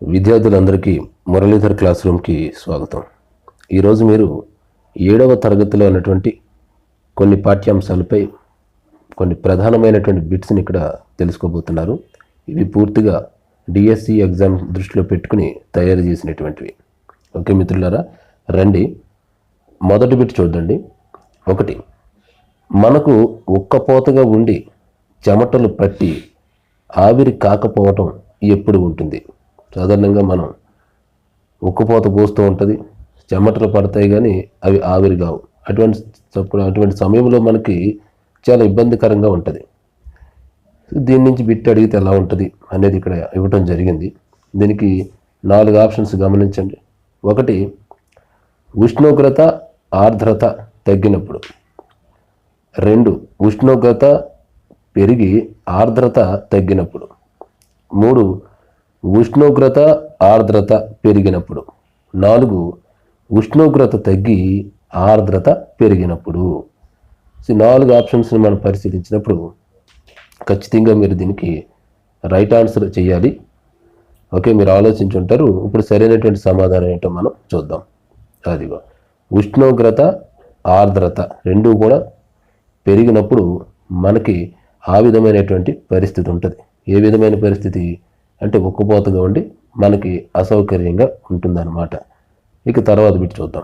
విద్యార్థులందరికీ మురళీధర్ క్లాస్ రూమ్కి స్వాగతం. ఈరోజు మీరు ఏడవ తరగతిలో ఉన్నటువంటి కొన్ని పాఠ్యాంశాలపై కొన్ని ప్రధానమైనటువంటి బిట్స్ని ఇక్కడ తెలుసుకోబోతున్నారు. ఇవి పూర్తిగా డిఎస్సి ఎగ్జామ్ దృష్టిలో పెట్టుకుని తయారు చేసినటువంటివి. ఓకే మిత్రులారా రండి. మొదటి బిట్ చూడండి ఒకటి మనకు ఉక్కపోతగా ఉండి చెమటలు పట్టి ఆవిరి కాకపోవటం ఎప్పుడు ఉంటుంది? సాధారణంగా మనం ఉక్కుపోత పోస్తూ ఉంటుంది చెమటలు పడతాయి కానీ అవి ఆవిరి కావు. అటువంటి చప్పుడు అటువంటి సమయంలో మనకి చాలా ఇబ్బందికరంగా ఉంటుంది. దీని నుంచి బిట్ అడిగితే ఎలా ఉంటుంది అనేది ఇక్కడ ఇవ్వటం జరిగింది. దీనికి నాలుగు ఆప్షన్స్ గమనించండి. ఒకటి ఉష్ణోగ్రత ఆర్ద్రత తగ్గినప్పుడు. రెండు ఉష్ణోగ్రత పెరిగి ఆర్ద్రత తగ్గినప్పుడు. మూడు ఉష్ణోగ్రత ఆర్ద్రత పెరిగినప్పుడు. నాలుగు ఉష్ణోగ్రత తగ్గి ఆర్ద్రత పెరిగినప్పుడు. నాలుగు ఆప్షన్స్ని మనం పరిశీలించినప్పుడు ఖచ్చితంగా మీరు దీనికి రైట్ ఆన్సర్ చేయాలి. ఓకే మీరు ఆలోచించి ఉంటారు. ఇప్పుడు సరైనటువంటి సమాధానం ఏంటో మనం చూద్దాం. అదిగో ఉష్ణోగ్రత ఆర్ద్రత రెండు కూడా పెరిగినప్పుడు మనకి ఆ విధమైనటువంటి పరిస్థితి ఉంటుంది. ఏ విధమైన పరిస్థితి? అంటే ఉక్కుపోతగా ఉండి మనకి అసౌకర్యంగా ఉంటుందన్నమాట. ఇక తర్వాత బిట్ చూద్దాం.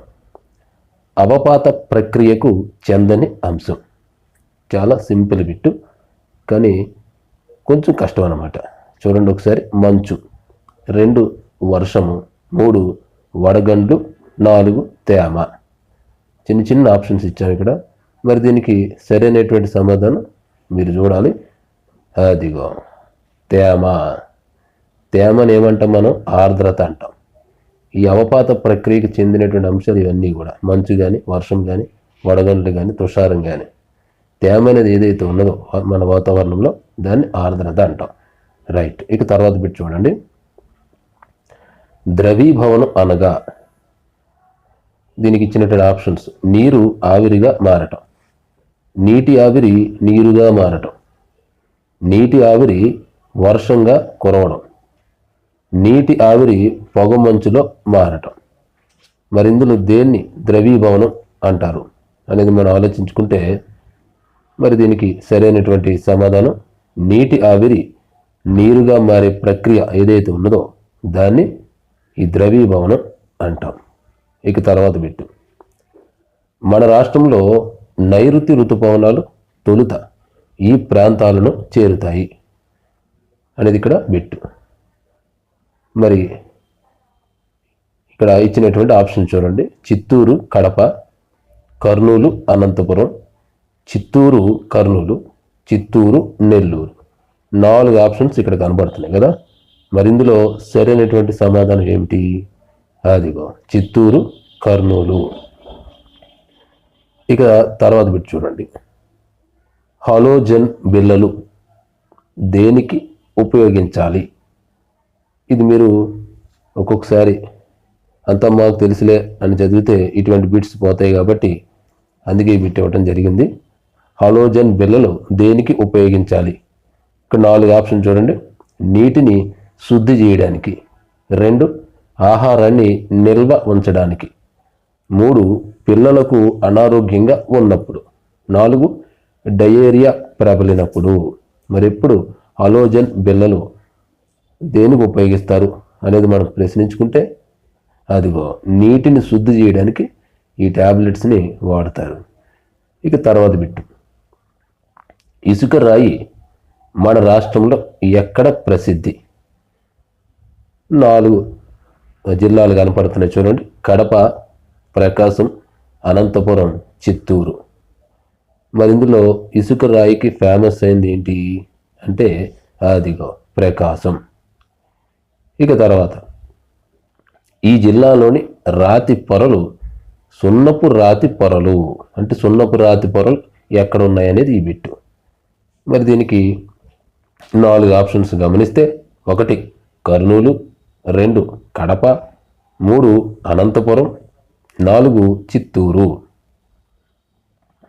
అవపాత ప్రక్రియకు చెందని అంశం. చాలా సింపుల్ బిట్టు కానీ కొంచెం కష్టం అన్నమాట చూడండి ఒకసారి మంచు. రెండు వర్షము మూడు వడగండ్లు నాలుగు తేమ. చిన్న చిన్న ఆప్షన్స్ ఇచ్చాము ఇక్కడ. మరి దీనికి సరైనటువంటి సమాధానం మీరు చూడాలి. అదిగో తేమ. తేమని ఏమంటాం మనం? ఆర్ద్రత అంటాం. ఈ అవపాత ప్రక్రియకు చెందినటువంటి అంశాలు ఇవన్నీ కూడా. మంచు కానీ వర్షం కానీ వడగండ్లు కానీ తుషారం కానీ తేమ అనేది ఏదైతే ఉన్నదో మన వాతావరణంలో దాన్ని ఆర్ద్రత అంటాం. రైట్. ఇక తర్వాత బిట్ చూడండి. ద్రవీభవనం అనగా దీనికి ఇచ్చినటువంటి ఆప్షన్స్. నీరు ఆవిరిగా మారటం. నీటి ఆవిరి నీరుగా మారటం. నీటి ఆవిరి వర్షంగా కురవడం. నీటి ఆవిరి పొగమంచులో మారటం. మరి ఇందులో దేన్ని ద్రవీభవనం అంటారు అనేది మనం ఆలోచించుకుంటే మరి దీనికి సరైనటువంటి సమాధానం నీటి ఆవిరి నీరుగా మారే ప్రక్రియ ఏదైతే ఉన్నదో దాన్ని ఈ ద్రవీభవనం అంటాం. ఇక తర్వాత బిట్టు మన రాష్ట్రంలో నైరుతి ఋతుపవనాలు తొలుత ఈ ప్రాంతాలను చేరుతాయి అనేది ఇక్కడ బిట్టు మరి ఇక్కడ ఇచ్చినటువంటి ఆప్షన్ చూడండి. చిత్తూరు కడప కర్నూలు అనంతపురం. చిత్తూరు కర్నూలు చిత్తూరు నెల్లూరు. నాలుగు ఆప్షన్స్ ఇక్కడ కనబడుతున్నాయి కదా. మరి ఇందులో సరైనటువంటి సమాధానం ఏమిటి? అదిగో చిత్తూరు కర్నూలు. ఇక తర్వాత బిట్ చూడండి. హలోజన్ బిళ్ళలు దేనికి ఉపయోగించాలి? ఇది మీరు ఒక్కొక్కసారి అంతా మాకు తెలుసులే అని చదివితే ఇటువంటి బిట్స్ పోతాయి కాబట్టి అందుకే బిట్ ఇవ్వటం జరిగింది. హలోజన్ బిళ్ళలు దేనికి ఉపయోగించాలి? ఇక్కడ నాలుగు ఆప్షన్ చూడండి. నీటిని శుద్ధి చేయడానికి. రెండు ఆహారాన్ని నిల్వ ఉంచడానికి. మూడు పిల్లలకు అనారోగ్యంగా ఉన్నప్పుడు. నాలుగు డయేరియా ప్రబలినప్పుడు. మరి ఎప్పుడు అలోజన్ బిళ్ళలు దేనికి ఉపయోగిస్తారు అనేది మనం ప్రశ్నించుకుంటే అదిగో నీటిని శుద్ధి చేయడానికి ఈ ట్యాబ్లెట్స్ని వాడతారు. ఇక తర్వాత బిట్టు. ఇసుక రాయి మన రాష్ట్రంలో ఎక్కడ ప్రసిద్ధి? నాలుగు జిల్లాలు కనపడుతున్నాయి చూడండి. కడప ప్రకాశం అనంతపురం చిత్తూరు. మరి ఇందులో ఇసుక రాయికి ఫేమస్ అయింది ఏంటి? అంటే అదిగో ప్రకాశం. ఇక తర్వాత ఈ జిల్లాలోని రాతి పొరలు సున్నపు రాతి పొరలు. అంటే సున్నపు రాతి పొరలు ఎక్కడ ఉన్నాయనేది ఈ బిట్టు. మరి దీనికి నాలుగు ఆప్షన్స్ గమనిస్తే ఒకటి కర్నూలు రెండు కడప మూడు అనంతపురం నాలుగు చిత్తూరు.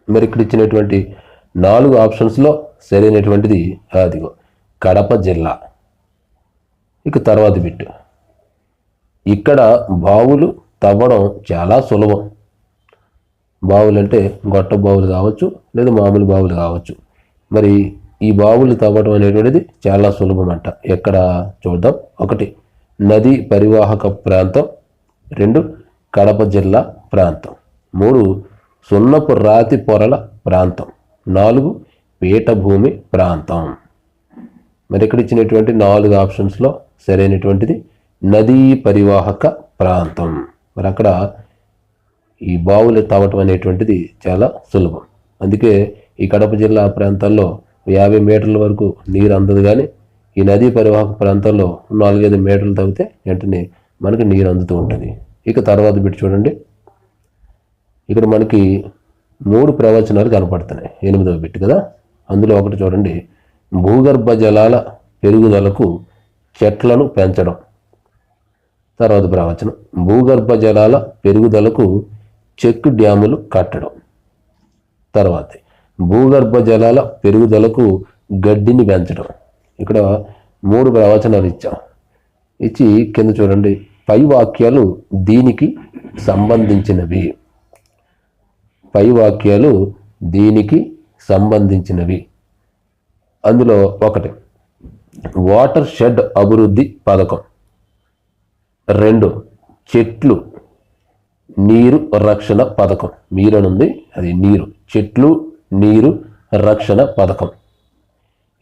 మరి ఇక్కడ ఇచ్చినటువంటి నాలుగు ఆప్షన్స్లో సరైనటువంటిది అదిగో కడప జిల్లా. ఇక తర్వాత బిట్టు. ఇక్కడ బావులు తవ్వడం చాలా సులభం. బావులు అంటే గొట్ట బావులు కావచ్చు లేదా మామూలు బావులు కావచ్చు. మరి ఈ బావులు తవ్వడం అనేటువంటిది చాలా సులభం అంట ఎక్కడ చూద్దాం. ఒకటి నది పరివాహక ప్రాంతం. రెండు కడప జిల్లా ప్రాంతం. మూడు సున్నపు రాతి పొరల ప్రాంతం. నాలుగు పీఠభూమి ప్రాంతం. మరి ఇక్కడ ఇచ్చినటువంటి నాలుగు ఆప్షన్స్లో సరైనటువంటిది నదీ పరివాహక ప్రాంతం. మరి అక్కడ ఈ బావులు తవ్వటం అనేటువంటిది చాలా సులభం. అందుకే ఈ కడప జిల్లా ప్రాంతాల్లో యాభై మీటర్ల వరకు నీరు అందదు కానీ ఈ నదీ పరివాహక ప్రాంతాల్లో నాలుగైదు మీటర్లు తవ్వితే వెంటనే మనకి నీరు అందుతూ ఉంటుంది. ఇక తర్వాత బిట్ చూడండి. ఇక్కడ మనకి మూడు ప్రవచనాలు కనపడుతున్నాయి. ఎనిమిదవ బిట్ కదా? అందులో ఒకటి చూడండి. భూగర్భ జలాల పెరుగుదలకు చెట్లను పెంచడం. తర్వాత ప్రవచనం. భూగర్భ జలాల పెరుగుదలకు చెక్ డ్యాములు కట్టడం. తర్వాత భూగర్భ జలాల పెరుగుదలకు గడ్డిని పెంచడం. ఇక్కడ మూడు ప్రవచనాలు ఇచ్చాం. ఇచ్చి కింద చూడండి. పై వాక్యాలు దీనికి సంబంధించినవి. పై వాక్యాలు దీనికి సంబంధించినవి. అందులో ఒకటి. వాటర్ షెడ్ అభివృద్ధి పథకం. రెండు చెట్లు నీరు రక్షణ పథకం. మీరనుంది అది నీరు. చెట్లు నీరు రక్షణ పథకం.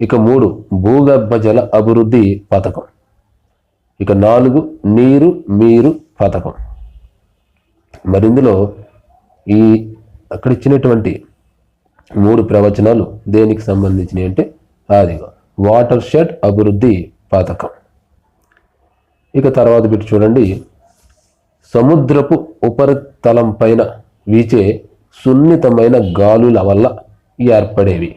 ఇక మూడు భూగర్భ జల అభివృద్ధి పథకం. ఇక నాలుగు నీరు మీరు పథకం. మరి ఇందులో ఈ అక్కడ ఇచ్చినటువంటి మూడు ప్రవచనాలు దేనికి సంబంధించినవి అంటే ఆదిగా వాటర్ షెడ్ అభివృద్ధి పథకం. ఇక తర్వాత బిట్టు చూడండి సముద్రపు ఉపరితలం పైన వీచే సున్నితమైన గాలుల వల్ల ఏర్పడేవి.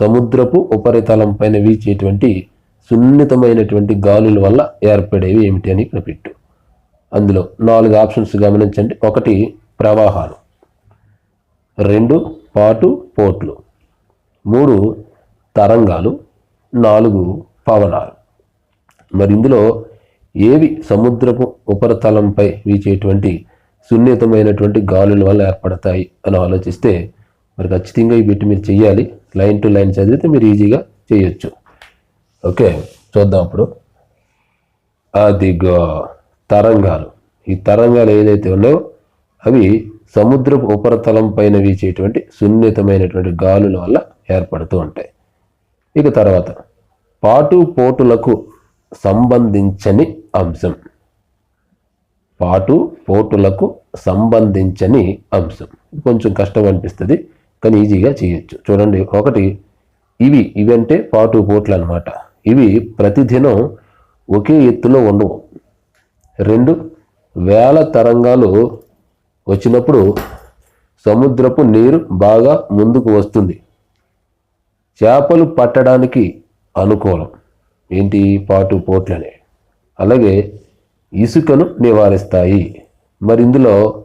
సముద్రపు ఉపరితలం పైన వీచేటువంటి సున్నితమైనటువంటి గాలుల వల్ల ఏర్పడేవి ఏమిటి అని ఇక్కడ పెట్టు. అందులో నాలుగు ఆప్షన్స్ గమనించండి. ఒకటి ప్రవాహాలు. రెండు పాటు పోట్లు మూడు తరంగాలు. నాలుగు పవనాలు. మరి ఇందులో ఏవి సముద్రపు ఉపరితలంపై వీచేటువంటి సున్నితమైనటువంటి గాలుల వల్ల ఏర్పడతాయి అని ఆలోచిస్తే మరి ఖచ్చితంగా ఈ బిట్ మీరు చేయాలి లైన్ టు లైన్ చదివితే మీరు ఈజీగా చేయొచ్చు. ఓకే చూద్దాం అప్పుడు అదిగో తరంగాలు. ఈ తరంగాలు ఏదైతే ఉన్నాయో అవి సముద్రపు ఉపరితలం పైన వీచేటువంటి సున్నితమైనటువంటి గాలుల వల్ల ఏర్పడుతూ ఉంటాయి. ఇక తర్వాత పాటు పోటులకు సంబంధించని అంశం. పాటు పోటులకు సంబంధించని అంశం. కొంచెం కష్టం అనిపిస్తుంది కానీ ఈజీగా చేయొచ్చు. చూడండి ఒకటి ఇవి ఇవి అంటే పాటు పోట్లు అనమాట ఇవి ప్రతిదినం ఒకే ఎత్తులో ఉండవు. రెండు వేల తరంగాలు వచ్చినప్పుడు సముద్రపు నీరు బాగా ముందుకు వస్తుంది. చేపలు పట్టడానికి అనుకూలం. ఏంటి? పాటు పోట్లనే అలాగే ఇసుకను నివారిస్తాయి. మరి ఇందులో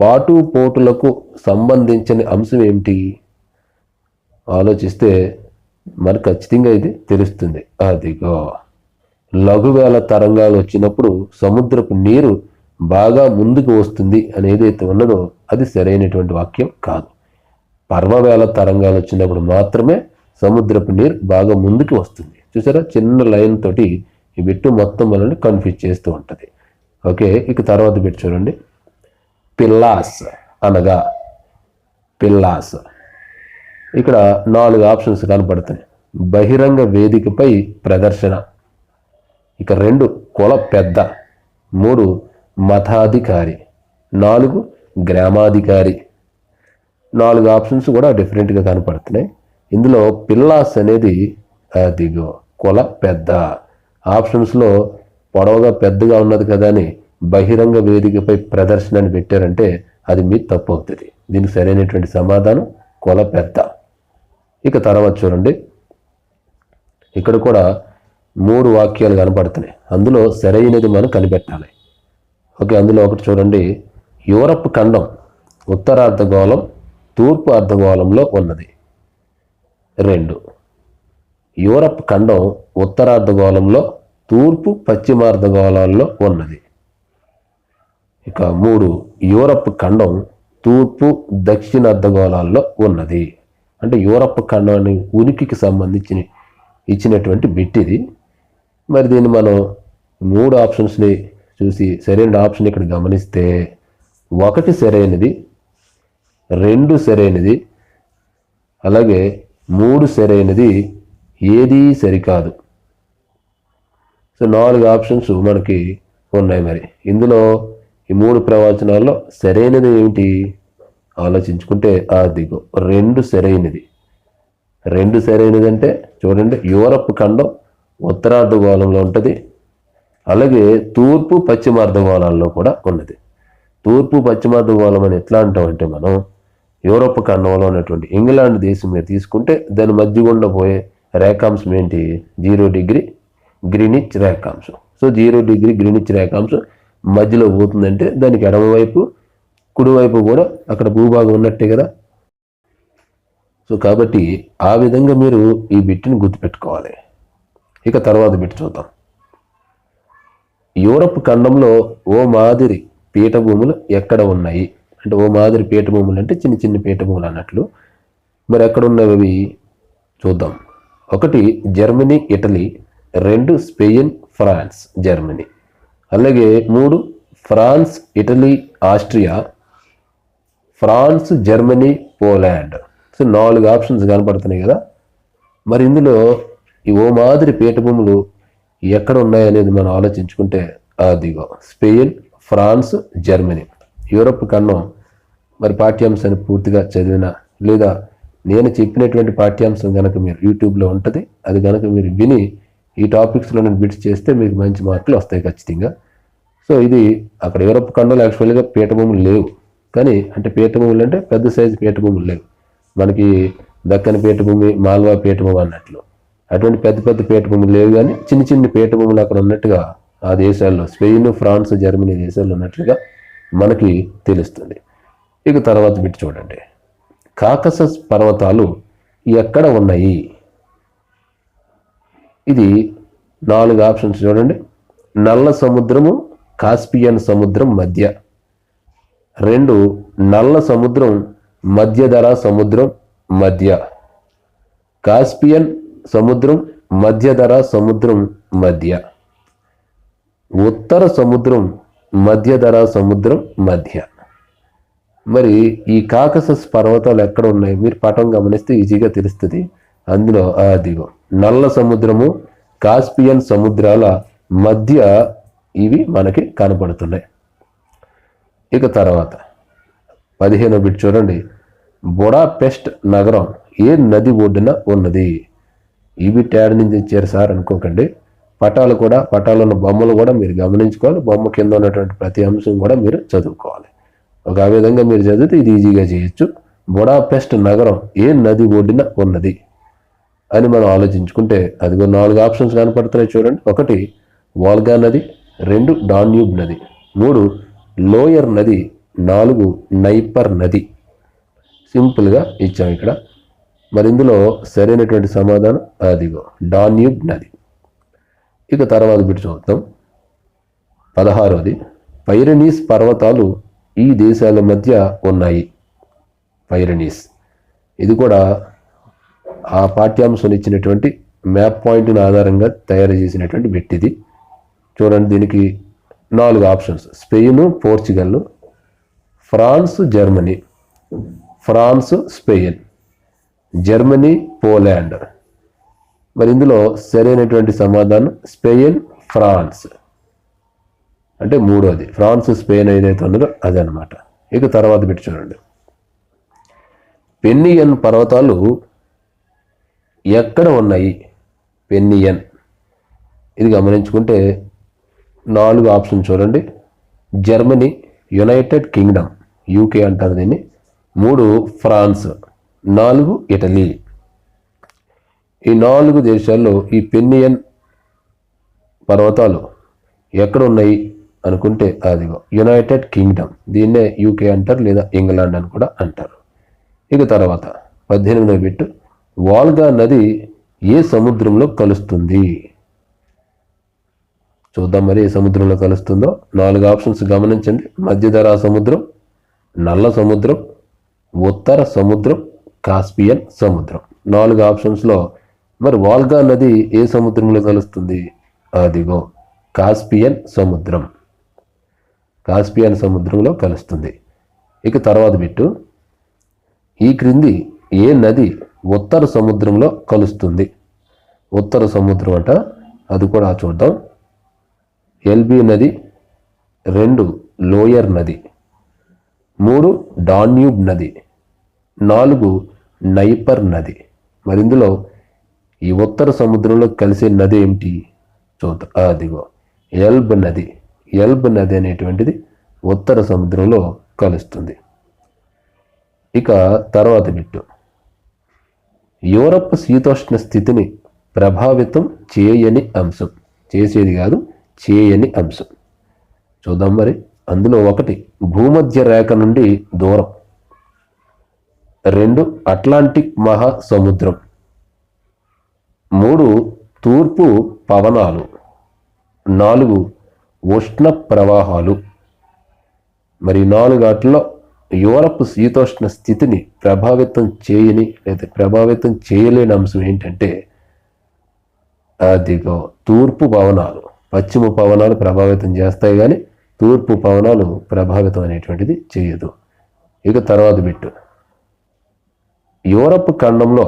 పాటు పోటులకు సంబంధించిన అంశం ఏమిటి? ఆలోచిస్తే మనకు ఖచ్చితంగా ఇది తెలుస్తుంది. అదిగో. లఘువేల తరంగాలు వచ్చినప్పుడు సముద్రపు నీరు బాగా ముందుకు వస్తుంది అని ఏదైతే ఉన్నదో అది సరైనటువంటి వాక్యం కాదు. పర్వవేల తరంగాలు వచ్చినప్పుడు మాత్రమే సముద్రపు నీరు బాగా ముందుకు వస్తుంది. చూసారా? చిన్న లైన్ తోటి ఈ బిట్టు మొత్తం మనల్ని కన్ఫ్యూజ్ చేస్తూ ఉంటుంది. ఓకే? ఇక తర్వాత బిట్ చూడండి. పిల్లాస్ అనగా పిల్లాస్. ఇక్కడ నాలుగు ఆప్షన్స్ కనపడుతున్నాయి. బహిరంగ వేదికపై ప్రదర్శన. ఇక రెండు కుల పెద్ద. మూడు మతాధికారి. నాలుగు గ్రామాధికారి. నాలుగు ఆప్షన్స్ కూడా డిఫరెంట్గా కనపడుతున్నాయి. ఇందులో పిల్లాస్ అనేది అదిగో కుల పెద్ద. ఆప్షన్స్లో పొడవుగా పెద్దగా ఉన్నది కదా అని బహిరంగ వేదికపై ప్రదర్శన అని పెట్టారంటే అది మీ తప్పు అవుతుంది దీనికి సరైనటువంటి సమాధానం కుల పెద్ద. ఇక తర్వాత చూడండి. ఇక్కడ కూడా మూడు వాక్యాలు కనపడుతున్నాయి. అందులో సరైనది మనం కనిపెట్టాలి. ఓకే అందులో ఒకటి చూడండి. యూరప్ ఖండం ఉత్తర అర్ధగోళం తూర్పు అర్ధగోళంలో ఉన్నది. రెండు. యూరప్ ఖండం ఉత్తరార్ధగోళంలో తూర్పు పశ్చిమార్ధగోళాల్లో ఉన్నది. ఇక మూడు యూరప్ ఖండం తూర్పు దక్షిణ అర్ధగోళాల్లో ఉన్నది. అంటే యూరప్ ఖండాన్ని ఉనికికి సంబంధించిన ఇచ్చినటువంటి బిట్ ఇది. మరి దీన్ని మనం మూడు ఆప్షన్స్ని చూసి సరైన ఆప్షన్ ఇక్కడ గమనిస్తే ఒకటి సరైనది రెండు సరైనది అలాగే మూడు సరైనది ఏదీ సరికాదు. సో నాలుగు ఆప్షన్స్ మనకి ఉన్నాయి మరి. ఇందులో ఈ మూడు ప్రవచనాల్లో సరైనది ఏమిటి ఆలోచించుకుంటే అదిగో రెండు సరైనది. రెండు సరైనది అంటే చూడండి యూరప్ ఖండం ఉత్తరార్ధగోళంలో ఉంటుంది అలాగే తూర్పు పశ్చిమార్ధగోళాల్లో కూడా ఉన్నది. తూర్పు పశ్చిమార్ధగోళం అని ఎట్లా అంటామంటే మనం యూరోప్ ఖండంలో ఉన్నటువంటి ఇంగ్లాండ్ దేశం మీద తీసుకుంటే దాని మధ్య గుండా పోయే రేఖాంశం ఏంటి? జీరో డిగ్రీ గ్రీనిచ్ రేఖాంశం. సో జీరో డిగ్రీ గ్రీనిచ్ రేఖాంశం మధ్యలో పోతుందంటే దానికి ఎడమవైపు కుడివైపు కూడా అక్కడ భూభాగం ఉన్నట్టే కదా? సో కాబట్టి ఆ విధంగా మీరు ఈ బిట్ని గుర్తుపెట్టుకోవాలి. ఇక తర్వాత బిట్ చూద్దాం. యూరప్ ఖండంలో ఓ మాదిరి పీఠభూములు ఎక్కడ ఉన్నాయి? అంటే ఓ మాదిరి పీఠభూములు అంటే చిన్న చిన్న పీఠభూములు అన్నట్లు. మరి ఎక్కడ ఉన్నవి అవి చూద్దాం. ఒకటి జర్మనీ ఇటలీ. రెండు స్పెయిన్ ఫ్రాన్స్ జర్మనీ. అలాగే మూడు France Italy Austria. France Germany Poland. So నాలుగు ఆప్షన్స్ కనపడుతున్నాయి కదా. మరి ఇందులో ఈ ఓ మాదిరి పీఠభూములు ఎక్కడ ఉన్నాయనేది మనం ఆలోచించుకుంటే అదిగో స్పెయిన్ ఫ్రాన్స్ జర్మనీ. యూరప్ ఖండం మరి పాఠ్యాంశాన్ని పూర్తిగా చదివిన లేదా నేను చెప్పినటువంటి పాఠ్యాంశం కనుక మీరు యూట్యూబ్లో ఉంటుంది అది కనుక మీరు విని ఈ టాపిక్స్లో నేను బిట్స్ చేస్తే మీకు మంచి మార్కులు వస్తాయి ఖచ్చితంగా. సో ఇది అక్కడ యూరప్ ఖండంలో యాక్చువల్గా పీఠభూములు లేవు. కానీ అంటే పీఠభూములు అంటే పెద్ద సైజు పీఠభూములు లేవు. మనకి దక్కని పీఠభూమి మాల్వా పీఠభూమి అన్నట్లు. అటువంటి పెద్ద పెద్ద పీఠభూములు లేవు కానీ చిన్న చిన్న పీఠభూములు అక్కడ ఉన్నట్టుగా ఆ దేశాల్లో స్పెయిన్ ఫ్రాన్స్ జర్మనీ దేశాల్లో ఉన్నట్లుగా మనకి తెలుస్తుంది. ఇక తర్వాత బిట్ చూడండి. కాకసస్ పర్వతాలు ఎక్కడ ఉన్నాయి? ఇది నాలుగు ఆప్షన్స్ చూడండి. నల్ల సముద్రము కాస్పియన్ సముద్రం మధ్య. రెండు నల్ల సముద్రం మధ్యధర సముద్రం మధ్య. కాస్పియన్ సముద్రం మధ్యధర సముద్రం మధ్య. ఉత్తర సముద్రం మధ్యధరా సముద్రం మధ్య. మరి ఈ కాకసస్ పర్వతాలు ఎక్కడ ఉన్నాయి? మీరు పటం గమనిస్తే ఈజీగా తెలుస్తుంది. అందులో అదిగో నల్ల సముద్రము కాస్పియన్ సముద్రాల మధ్య ఇవి మనకి కనపడుతున్నాయి. ఇక తర్వాత పదిహేను బిట్ చూడండి. బొడాపెస్ట్ నగరం ఏ నది ఒడ్డున ఉన్నది? ఈ బిట్ యాడ్ నుంచి ఇచ్చారు సార్ అనుకోకండి. పటాలు కూడా పటాలు ఉన్న బొమ్మలు కూడా మీరు గమనించుకోవాలి. బొమ్మ కింద ఉన్నటువంటి ప్రతి అంశం కూడా మీరు చదువుకోవాలి. ఒక ఆ విధంగా మీరు చదివితే ఇది ఈజీగా చేయొచ్చు. బొడాపెస్ట్ నగరం ఏ నది ఒడ్డిన ఉన్నది అని మనం ఆలోచించుకుంటే అదిగో నాలుగు ఆప్షన్స్ కనపడుతున్నాయి చూడండి. ఒకటి వాల్గా నది. రెండు డాన్యూబ్ నది. మూడు లోయర్ నది. నాలుగు నైపర్ నది. సింపుల్గా ఇచ్చాం ఇక్కడ. మరి ఇందులో సరైనటువంటి సమాధానం అదిగో డాన్యూబ్ నది. ఇక తర్వాత బిట్ చూద్దాం. పదహారవది పైరనీస్ పర్వతాలు ఈ దేశాల మధ్య ఉన్నాయి. పైరనీస్. ఇది కూడా ఆ పాఠ్యాంశం ఇచ్చినటువంటి మ్యాప్ పాయింట్ని ఆధారంగా తయారు చేసినటువంటి బిట్ ఇది చూడండి దీనికి నాలుగు options. Spain Portugal France Germany. France Spain. Germany Poland. మరి ఇందులో సరైనటువంటి సమాధానం స్పెయిన్ ఫ్రాన్స్. అంటే మూడోది. ఫ్రాన్స్ స్పెయిన్ ఏదైతే ఉన్నదో అదనమాట ఇక తర్వాత పెట్టి చూడండి. పెన్నియన్ పర్వతాలు ఎక్కడ ఉన్నాయి? పెన్నియన్. ఇది గమనించుకుంటే నాలుగు ఆప్షన్ చూడండి. జర్మనీ యునైటెడ్ కింగ్డమ్ యూకే అంటారు దీన్ని. మూడు ఫ్రాన్స్. నాలుగు ఇటలీ. ఈ నాలుగు దేశాల్లో ఈ పెన్నియన్ పర్వతాలు ఎక్కడ ఉన్నాయి అనుకుంటే అదిగో యునైటెడ్ కింగ్డమ్ దీన్నే యూకే అంటారు లేదా ఇంగ్లాండ్ అని కూడా అంటారు. ఇక తర్వాత పద్దెనిమిదవ బిట్టు వాల్గా నది ఏ సముద్రంలో కలుస్తుంది? చూద్దాం మరి ఏ సముద్రంలో కలుస్తుందో. నాలుగు ఆప్షన్స్ గమనించండి. మధ్యధరా సముద్రం నల్ల సముద్రం ఉత్తర సముద్రం కాస్పియన్ సముద్రం. నాలుగు ఆప్షన్స్లో మరి వాల్గా నది ఏ సముద్రంలో కలుస్తుంది? అదిగో కాస్పియన్ సముద్రం. కాస్పియన్ సముద్రంలో కలుస్తుంది. ఇక తర్వాత బిట్టు. ఈ క్రింది ఏ నది ఉత్తర సముద్రంలో కలుస్తుంది? ఉత్తర సముద్రం అంట. అది కూడా చూద్దాం. ఎల్బి నది రెండు లోయర్ నది మూడు డాన్యూబ్ నది నాలుగు నైపర్ నది. మరి ఇందులో ఈ ఉత్తర సముద్రంలో కలిసే నది ఏమిటి? చూద్దాం. అదిగో ఎల్బ్ నది. ఎల్బ్ నది అనేటువంటిది ఉత్తర సముద్రంలో కలుస్తుంది. ఇక తర్వాత బిట్టు. యూరప్ శీతోష్ణ స్థితిని ప్రభావితం చేయని అంశం. చేసేది కాదు చేయని అంశం. చూద్దాం మరి. అందులో ఒకటి భూమధ్య రేఖ నుండి దూరం. రెండు అట్లాంటిక్ మహాసముద్రం. మూడు తూర్పు పవనాలు నాలుగు ఉష్ణ ప్రవాహాలు. మరి నాలుగు వాటిలో యూరప్ శీతోష్ణ స్థితిని ప్రభావితం చేయని లేదా ప్రభావితం చేయలేని అంశం ఏంటంటే అదిగో తూర్పు పవనాలు పశ్చిమ పవనాలు ప్రభావితం చేస్తాయి కానీ తూర్పు పవనాలు ప్రభావితం అనేటువంటిది చేయదు. ఇక తర్వాత బిట్టు. యూరప్ ఖండంలో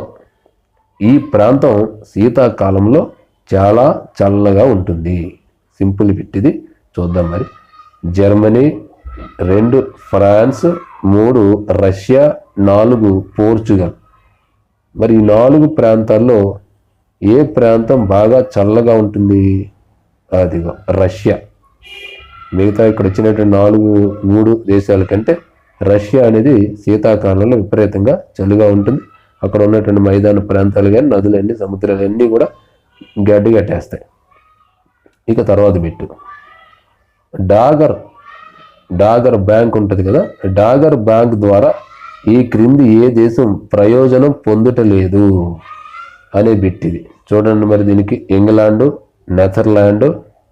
ఈ ప్రాంతం శీతాకాలంలో చాలా చల్లగా ఉంటుంది. సింపుల్ పెట్టిది. చూద్దాం మరి. జర్మనీ రెండు ఫ్రాన్స్ మూడు రష్యా నాలుగు పోర్చుగల్. మరి ఈ నాలుగు ప్రాంతాల్లో ఏ ప్రాంతం బాగా చల్లగా ఉంటుంది? అదిగో రష్యా. మిగతా ఇక్కడ వచ్చినటువంటి నాలుగు మూడు దేశాల కంటే రష్యా అనేది శీతాకాలంలో విపరీతంగా చలిగా ఉంటుంది. అక్కడ ఉన్నటువంటి మైదాన ప్రాంతాలు కానీ నదులన్నీ సముద్రాలు అన్నీ కూడా గడ్డి కట్టేస్తాయి. ఇక తర్వాత బిట్టు. డాగర్ డాగర్ బ్యాంక్ ఉంటుంది కదా డాగర్ బ్యాంక్ ద్వారా ఈ క్రింది ఏ దేశం ప్రయోజనం పొందుటలేదు అనే బిట్ ఇది. చూడండి మరి దీనికి ఇంగ్లాండు నెదర్లాండ్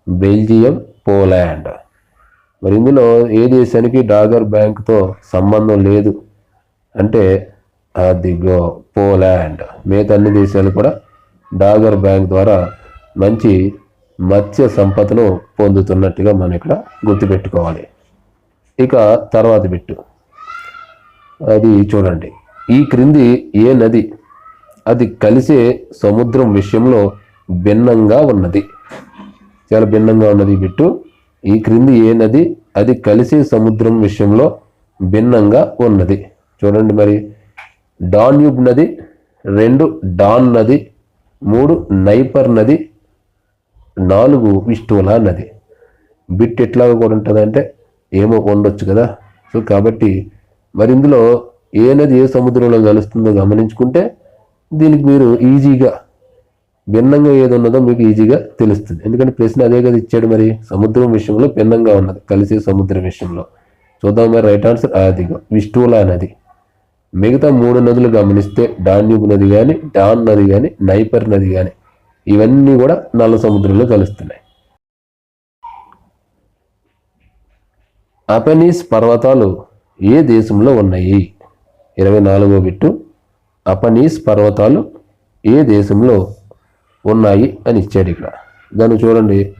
బెల్జియం పోలాండ్. మరి ఇందులో ఏ దేశానికి డాగర్ బ్యాంక్తో సంబంధం లేదు అంటే అదిగో పోలాండ్. మిగతా అన్ని దేశాలు కూడా డాగర్ బ్యాంక్ ద్వారా మంచి మత్స్య సంపదను పొందుతున్నట్టుగా మనం ఇక్కడ గుర్తుపెట్టుకోవాలి. ఇక తర్వాత బిట్టు. అది చూడండి. ఈ క్రింది ఏ నది? అది కలిసే సముద్రం విషయంలో భిన్నంగా ఉన్నది. చాలా భిన్నంగా ఉన్నది ఈ బిట్టు. ఈ క్రింది ఏ నది? అది కలిసే సముద్రం విషయంలో భిన్నంగా ఉన్నది. చూడండి మరి. డాన్యూబ్ నది రెండు డాన్ నది మూడు నైపర్ నది నాలుగు విష్ణువుల నది. బిట్ ఎట్లాగా కూడా ఉంటుందంటే ఏమో ఉండొచ్చు కదా. సో కాబట్టి మరి ఇందులో ఏ నది ఏ సముద్రంలో కలుస్తుందో గమనించుకుంటే దీనికి మీరు ఈజీగా భిన్నంగా ఏది ఉన్నదో మీకు ఈజీగా తెలుస్తుంది. ఎందుకంటే ప్రశ్న అదే కదా ఇచ్చాడు మరి సముద్రం విషయంలో భిన్నంగా ఉన్నది కలిసే సముద్రం విషయంలో. చూద్దాం మరి రైట్ ఆన్సర్ అదిగో విష్ణువుల నది. మిగతా మూడు నదులు గమనిస్తే డాన్యూబ్ నది కానీ డాన్ నది కానీ నైపర్ నది కానీ ఇవన్నీ కూడా నల్ల సముద్రంలో కలుస్తున్నాయి. అపెనీస్ పర్వతాలు ఏ దేశంలో ఉన్నాయి? ఇరవై నాలుగో బిట్టు. అపనీస్ పర్వతాలు ఏ దేశంలో ఉన్నాయి అని ఇచ్చాడు ఇక్కడ. దాన్ని చూడండి.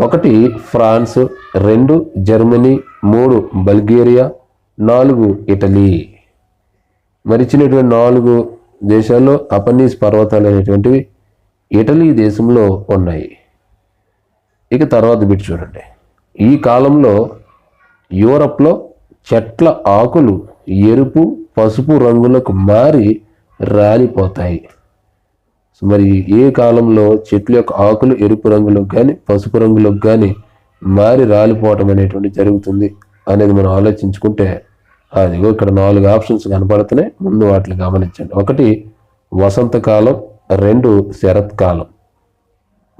ఒకటి ఫ్రాన్స్ రెండు జర్మనీ మూడు బల్గేరియా నాలుగు ఇటలీ. మరిచినటువంటి నాలుగు దేశాల్లో అపనీస్ పర్వతాలు అనేటువంటివి ఇటలీ దేశంలో ఉన్నాయి. ఇక తర్వాత బిట్ చూడండి. ఈ కాలంలో యూరప్లో చెట్ల ఆకులు ఎరుపు పసుపు రంగులకు మారి రాలిపోతాయి. మరి ఏ కాలంలో చెట్ల యొక్క ఆకులు ఎరుపు రంగులోకి కానీ పసుపు రంగులోకి కానీ మారి రాలిపోవటం అనేటువంటి జరుగుతుంది అనేది మనం ఆలోచించుకుంటే అదిగో ఇక్కడ నాలుగు ఆప్షన్స్ కనపడుతున్నాయి. ముందు వాటిని గమనించండి. ఒకటి వసంతకాలం రెండు శరత్కాలం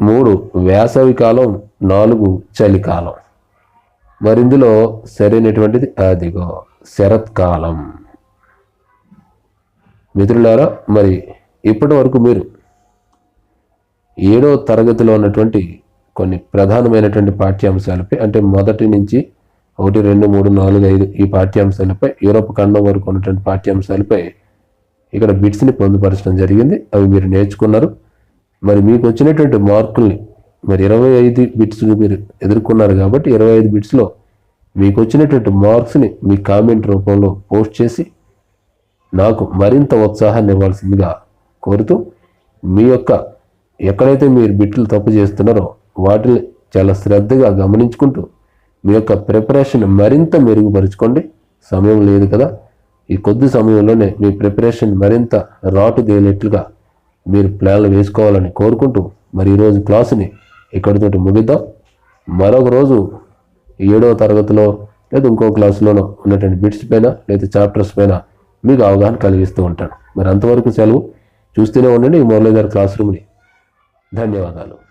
మూడు వేసవి కాలం. నాలుగు చలికాలం మరి ఇందులో సరైనటువంటిది అదిగో శరత్కాలం మిత్రులారా మరి ఇప్పటి వరకు మీరు ఏడో తరగతిలో ఉన్నటువంటి కొన్ని ప్రధానమైనటువంటి పాఠ్యాంశాలపై అంటే మొదటి నుంచి ఒకటి రెండు మూడు నాలుగు ఐదు ఈ పాఠ్యాంశాలపై యూరోప్ ఖండం వరకు ఉన్నటువంటి పాఠ్యాంశాలపై ఇక్కడ బిట్స్ని పొందుపరచడం జరిగింది. అవి మీరు నేర్చుకున్నారు. మరి మీకు వచ్చినటువంటి మార్కుల్ని మరి ఇరవై ఐదు బిట్స్ని మీరు ఎదుర్కొన్నారు కాబట్టి ఇరవై ఐదు బిట్స్లో మీకు వచ్చినటువంటి మార్క్స్ని మీ కామెంట్ రూపంలో పోస్ట్ చేసి నాకు మరింత ఉత్సాహాన్ని ఇవ్వాల్సిందిగా కోరుతూ మీ యొక్క ఎక్కడైతే మీరు బిట్లు తప్పు చేస్తున్నారో వాటిని చాలా శ్రద్ధగా గమనించుకుంటూ మీ యొక్క ప్రిపరేషన్ మరింత మెరుగుపరుచుకోండి. సమయం లేదు కదా. ఈ కొద్ది సమయంలోనే మీ ప్రిపరేషన్ మరింత రాటు తేలేట్లుగా మీరు ప్లాన్లు వేసుకోవాలని కోరుకుంటూ మరి ఈరోజు క్లాసుని ఇక్కడితోటి ముగిద్దాం. మరొక రోజు ఏడవ తరగతిలో లేదా ఇంకో క్లాసులోనో ఉన్నటువంటి బిట్స్ పైన లేదా చాప్టర్స్ పైన మీకు అవగాహన కలిగిస్తూ ఉంటాను. మరి అంతవరకు సెలవు. చూస్తూనే ఉండండి ఈ మురళీధర్ క్లాస్ రూమ్ని ధన్యవాదాలు.